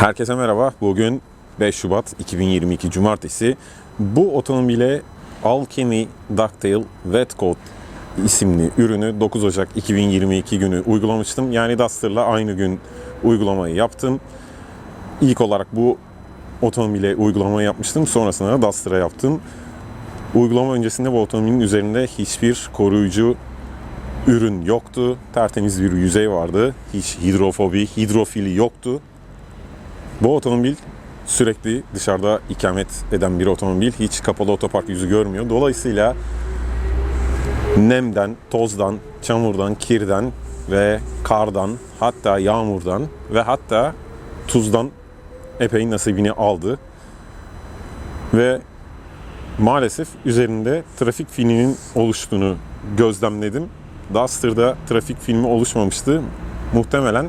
Herkese merhaba. Bugün 5 Şubat 2022 Cumartesi. Bu otomobile Alchemy Ducktail Wet Coat isimli ürünü 9 Ocak 2022 günü uygulamıştım. Yani Duster'la aynı gün uygulamayı yaptım. İlk olarak bu otomobile uygulamayı yapmıştım. Sonrasında da Duster'a yaptım. Uygulama öncesinde bu otomobilin üzerinde hiçbir koruyucu ürün yoktu. Tertemiz bir yüzey vardı. Hiç hidrofobi, hidrofili yoktu. Bu otomobil sürekli dışarıda ikamet eden bir otomobil. Hiç kapalı otopark yüzü görmüyor. Dolayısıyla nemden, tozdan, çamurdan, kirden ve kardan, hatta yağmurdan ve hatta tuzdan epey nasibini aldı. Ve maalesef üzerinde trafik filminin oluştuğunu gözlemledim. Duster'da trafik filmi oluşmamıştı. Muhtemelen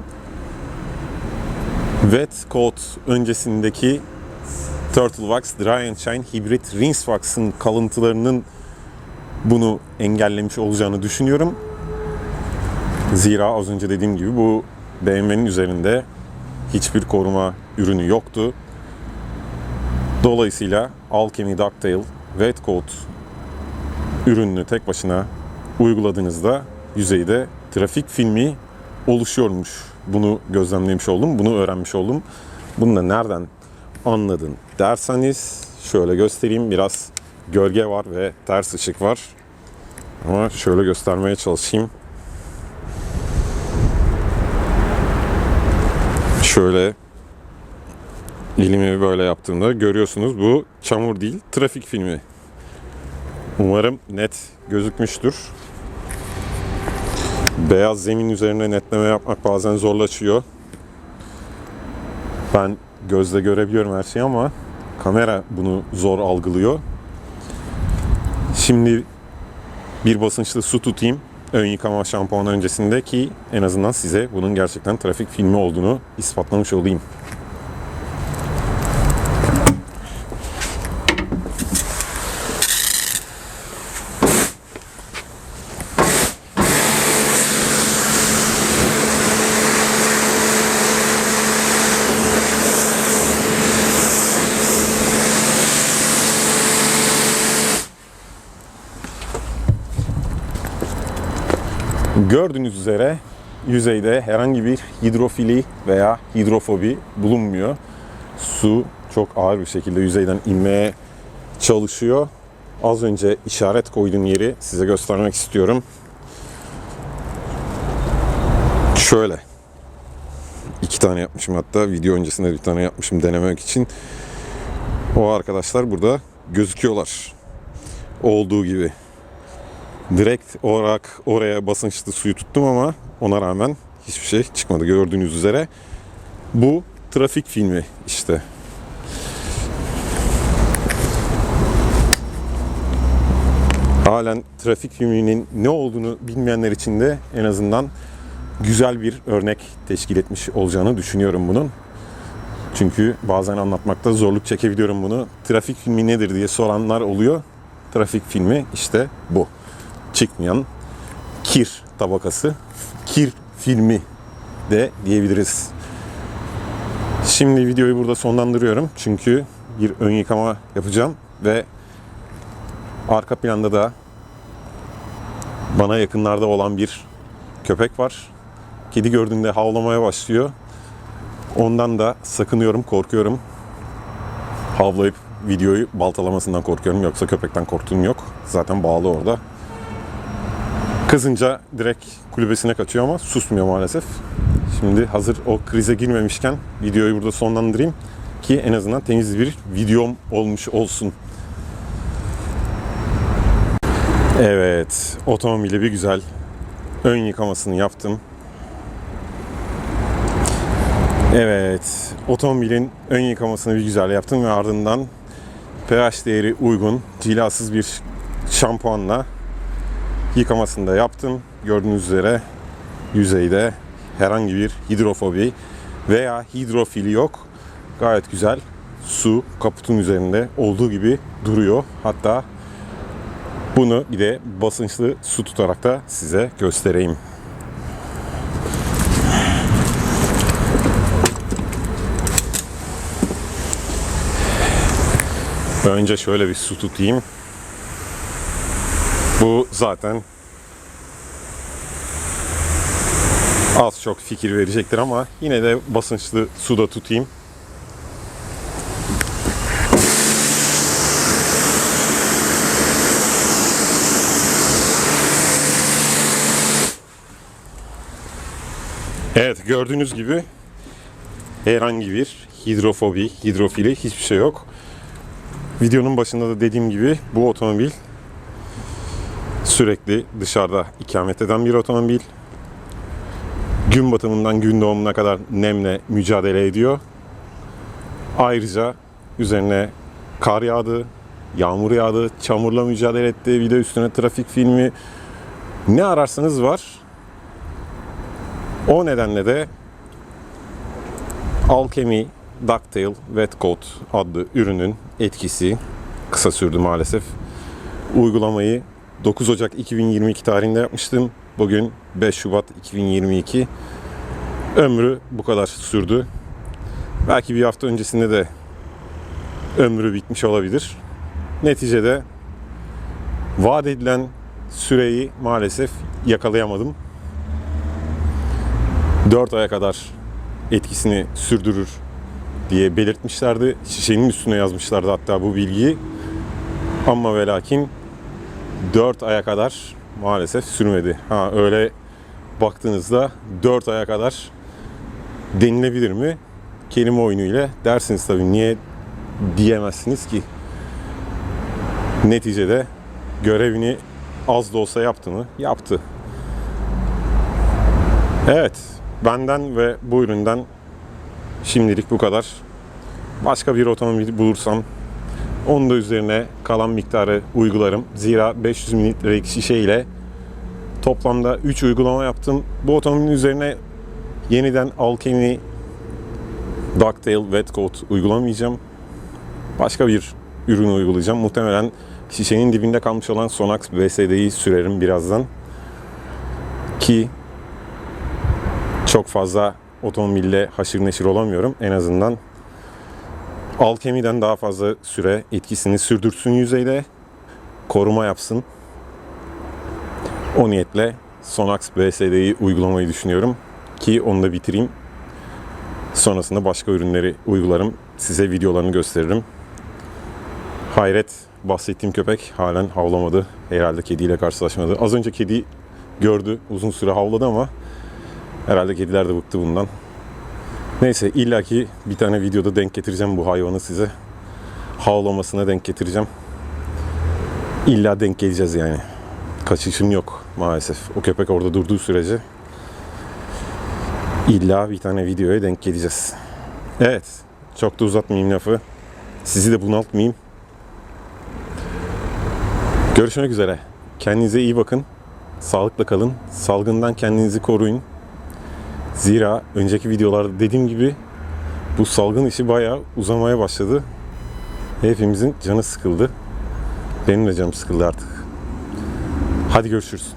Wet Coat öncesindeki Turtle Wax Dry and Shine Hybrid Rinse Wax'ın kalıntılarının bunu engellemiş olacağını düşünüyorum. Zira az önce dediğim gibi bu BMW'nin üzerinde hiçbir koruma ürünü yoktu. Dolayısıyla Alchemy Ducktail Wet Coat ürününü tek başına uyguladığınızda yüzeyde trafik filmi oluşuyormuş. Bunu gözlemlemiş oldum, bunu öğrenmiş oldum. Bunu da nereden anladın derseniz şöyle göstereyim. Biraz gölge var ve ters ışık var. Ama şöyle göstermeye çalışayım. Şöyle elimi böyle yaptığımda görüyorsunuz bu çamur değil trafik filmi. Umarım net gözükmüştür. Beyaz zemin üzerine netleme yapmak bazen zorlaşıyor. Ben gözle görebiliyorum her şeyi ama kamera bunu zor algılıyor. Şimdi bir basınçlı su tutayım ön yıkama şampuan öncesinde ki en azından size bunun gerçekten trafik filmi olduğunu ispatlamış olayım. Gördüğünüz üzere yüzeyde herhangi bir hidrofili veya hidrofobi bulunmuyor. Su çok ağır bir şekilde yüzeyden inmeye çalışıyor. Az önce işaret koyduğum yeri size göstermek istiyorum. Şöyle. iki tane yapmışım hatta. Video öncesinde bir tane yapmışım denemek için. O arkadaşlar burada gözüküyorlar. Olduğu gibi direkt olarak oraya basınçlı suyu tuttum ama ona rağmen hiçbir şey çıkmadı gördüğünüz üzere. Bu trafik filmi işte. Halen trafik filminin ne olduğunu bilmeyenler için de en azından güzel bir örnek teşkil etmiş olacağını düşünüyorum bunun. Çünkü bazen anlatmakta zorluk çekebiliyorum bunu. Trafik filmi nedir diye soranlar oluyor. Trafik filmi işte bu çıkmayan kir tabakası, kir filmi de diyebiliriz. Şimdi videoyu burada sonlandırıyorum çünkü bir ön yıkama yapacağım ve arka planda da bana yakınlarda olan bir köpek var. Kedi gördüğünde havlamaya başlıyor. Ondan da sakınıyorum, korkuyorum. Havlayıp videoyu baltalamasından korkuyorum. Yoksa köpekten korktuğum yok. Zaten bağlı orada. Kızınca direkt kulübesine kaçıyor ama susmuyor maalesef. Şimdi hazır o krize girmemişken videoyu burada sonlandırayım ki en azından temiz bir videom olmuş olsun. Evet, otomobili bir güzel ön yıkamasını yaptım. Evet, otomobilin ön yıkamasını bir güzel yaptım ve ardından pH değeri uygun, cilasız bir şampuanla Yıkamasını da yaptım. Gördüğünüz üzere yüzeyde herhangi bir hidrofobi veya hidrofili yok. Gayet güzel su kaputun üzerinde olduğu gibi duruyor. Hatta bunu bir de basınçlı su tutarak da size göstereyim. Önce şöyle bir su tutayım. Bu zaten az çok fikir verecektir ama yine de basınçlı suda tutayım. Evet gördüğünüz gibi herhangi bir hidrofobi, hidrofili hiçbir şey yok. Videonun başında da dediğim gibi bu otomobil sürekli dışarıda ikamet eden bir otomobil. Gün batımından gün doğumuna kadar nemle mücadele ediyor. Ayrıca üzerine kar yağdı, yağmur yağdı, çamurla mücadele etti. Bir de üstüne trafik filmi ne ararsanız var. O nedenle de Alchemy Ducktail Wet Coat adlı ürünün etkisi kısa sürdü maalesef. Uygulamayı 9 Ocak 2022 tarihinde yapmıştım. Bugün 5 Şubat 2022. Ömrü bu kadar sürdü. Belki bir hafta öncesinde de ömrü bitmiş olabilir. Neticede vaat edilen süreyi maalesef yakalayamadım. 4 aya kadar etkisini sürdürür diye belirtmişlerdi. Şişenin üstüne yazmışlardı hatta bu bilgiyi. Ama ve lakin 4 aya kadar maalesef sürmedi. Ha öyle baktığınızda 4 aya kadar denilebilir mi? Kelime oyunu ile dersiniz tabii. Niye diyemezsiniz ki? Neticede görevini az da olsa yaptı mı? Yaptı. Evet, benden ve bu üründen şimdilik bu kadar. Başka bir otomobil bulursam onun da üzerine kalan miktarı uygularım. Zira 500 mililitrelik şişe ile toplamda 3 uygulama yaptım. Bu otomobilin üzerine yeniden Alchemy Ducktail Wet Coat uygulamayacağım. Başka bir ürün uygulayacağım. Muhtemelen şişenin dibinde kalmış olan Sonax BSD'yi sürerim birazdan. Ki çok fazla otomobille haşır neşir olamıyorum. En azından Alkemi'den daha fazla süre etkisini sürdürsün yüzeyde. Koruma yapsın. O niyetle Sonax BSD'yi uygulamayı düşünüyorum. Ki onu da bitireyim. Sonrasında başka ürünleri uygularım. Size videolarını gösteririm. Hayret bahsettiğim köpek halen havlamadı. Herhalde kediyle karşılaşmadı. Az önce kedi gördü. Uzun süre havladı ama Herhalde kediler de bıktı bundan. Neyse illaki bir tane videoda denk getireceğim bu hayvanı size. Havlamasına denk getireceğim. İlla denk geleceğiz yani. Kaçışım yok maalesef. O köpek orada durduğu sürece illa bir tane videoya denk geleceğiz. Evet. Çok da uzatmayayım lafı. Sizi de bunaltmayayım. Görüşmek üzere. Kendinize iyi bakın. Sağlıkla kalın. Salgından kendinizi koruyun. Zira önceki videolarda dediğim gibi bu salgın işi bayağı uzamaya başladı. Hepimizin canı sıkıldı. Benim de canım sıkıldı artık. Hadi görüşürüz.